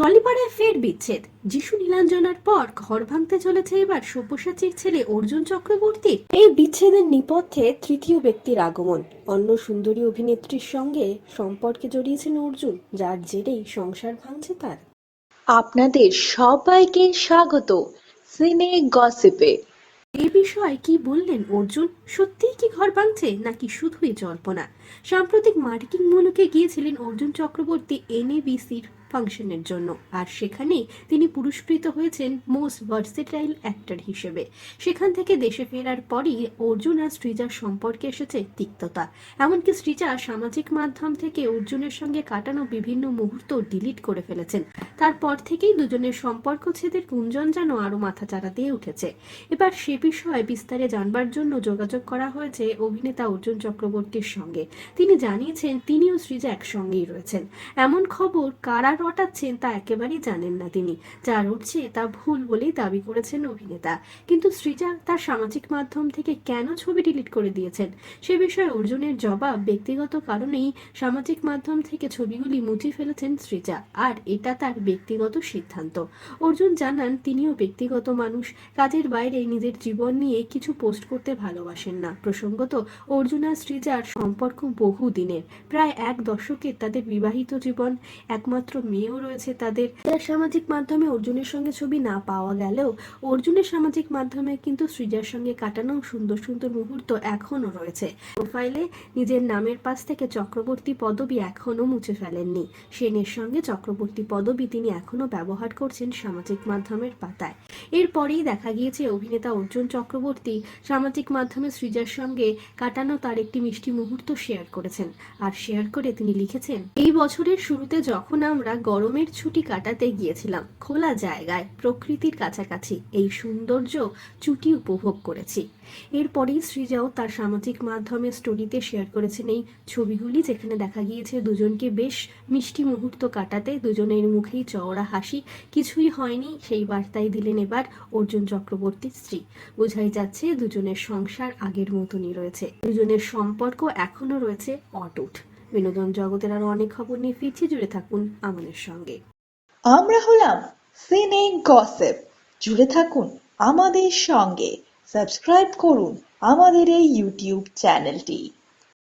টলিপাড়ায় ফের বিচ্ছেদ। যিশু নীলাঞ্জনার পর ঘর ভাঙতে চলেছে এবার সব্যসাচীর ছেলে অর্জুন চক্রবর্তী। এই বিচ্ছেদের নেপথ্যে তৃতীয় ব্যক্তির আগমন। অন্য সুন্দরী অভিনেত্রীর সঙ্গে সম্পর্কে জড়িয়েছেন অর্জুন যার জেরেই সংসার ভাঙছে তার। আপনাদের সবাইকে স্বাগত। সিনে গসিপে। এ বিষয়ে কি বললেন অর্জুন? সত্যিই কি ঘর ভাঙছে, নাকি শুধুই জল্পনা? সাম্প্রতিক মার্কিন মুলুকে গিয়েছিলেন অর্জুন চক্রবর্তী এনএবিসির ফাংশনের জন্য। আর সেখানেই তিনি পুরস্কৃত হয়েছেন মোস্ট ভার্সেটাইল অ্যাক্টর হিসেবে। সেখান থেকে দেশে ফেরার পরই অর্জুন আর শ্রীজার সম্পর্কে এসেছে তিক্ততা। এমনকি শ্রীজা সামাজিক মাধ্যম থেকে অর্জুনের সঙ্গে কাটানো বিভিন্ন মুহূর্ত ডিলিট করে ফেলেছেন। তারপর থেকেই দুজনের সম্পর্ক ছেদের গুঞ্জন যেন আরও মাথাচাড়া দিয়ে উঠেছে। এবার সে বিষয়ে বিস্তারে জানবার জন্য যোগাযোগ করা হয়েছে অভিনেতা অর্জুন চক্রবর্তীর সঙ্গে। তিনি জানিয়েছেন, তিনিও সৃজা একসঙ্গেই রয়েছেন। এমন খবর কারা রটাচ্ছেন তা একেবারেই জানেন না তিনি। যা রটছে তা ভুল বলেই দাবি করেছেন অভিনেতা। কিন্তু সৃজা তার সামাজিক মাধ্যম থেকে কেন ছবি ডিলিট করে দিয়েছেন? সে বিষয়ে অর্জুনের জবাব ব্যক্তিগত কারণেই সামাজিক মাধ্যম থেকে ছবিগুলি মুছে ফেলেছেন সৃজা, আর এটা তার ব্যক্তিগত সিদ্ধান্ত। অর্জুন জানান, তিনিও ব্যক্তিগত মানুষ, কাজের বাইরে নিজের জীবন নিয়ে কিছু পোস্ট করতে ভালোবাসেন। না। প্রসঙ্গত, অর্জুন আর সৃজার সম্পর্ক বহু দিনের প্রায় এক দশকের তাদের বিবাহিত জীবন, একমাত্র মেয়েও রয়েছে তাদের। সামাজিক মাধ্যমে অর্জুনের সঙ্গে ছবি না পাওয়া গেলেও, অর্জুনের সামাজিক মাধ্যমে কিন্তু সৃজার সঙ্গে কাটানো সুন্দর সুন্দর মুহূর্ত এখনও রয়েছে। প্রোফাইলে নিজের নামের পাশ থেকে চক্রবর্তী পদবি এখনও মুছে ফেলেননি। সেনের সঙ্গে চক্রবর্তী পদবি তিনি এখনও ব্যবহার করছেন সামাজিক মাধ্যমের পাতায়। এরপরেই দেখা গিয়েছে অভিনেতা অর্জুন চক্রবর্তী সামাজিক মাধ্যমে সৃজার সঙ্গে কাটানো তার একটি মিষ্টি মুহূর্ত শেয়ার করেছেন। আর শেয়ার করে তিনি লিখেছেন, এই বছরের শুরুতে যখন আমরা গরমের ছুটি কাটাতে গিয়েছিলাম, খোলা জায়গায়, প্রকৃতির কাছাকাছি, এই সৌন্দর্য ছুটি উপভোগ করেছি। এরপরেই সৃজাও তার সামাজিক মাধ্যমে স্টোরিতে শেয়ার করেছেন এই ছবিগুলি, যেখানে দেখা গিয়েছে দুজনকে বেশ মিষ্টি মুহূর্ত কাটাতে, দুজনের মুখেই চওড়া হাসি, কিছুই হয়নি, সেই বার্তাই দিলেন এবার অর্জুন চক্রবর্তীর স্ত্রী। বোঝাই যাচ্ছে দুজনের সংসার আগের মতনই রয়েছে। দুজনের সম্পর্ক এখনও রয়েছে অটুট। বিনোদন জগতের আরও অনেক খবর নিয়ে ফিরছি, জুড়ে থাকুন আমাদের সঙ্গে। আমরা হলাম সিনে গসেপ। জুড়ে থাকুন আমাদের সঙ্গে। সাবস্ক্রাইব করুন আমাদের এই ইউটিউব চ্যানেলটি।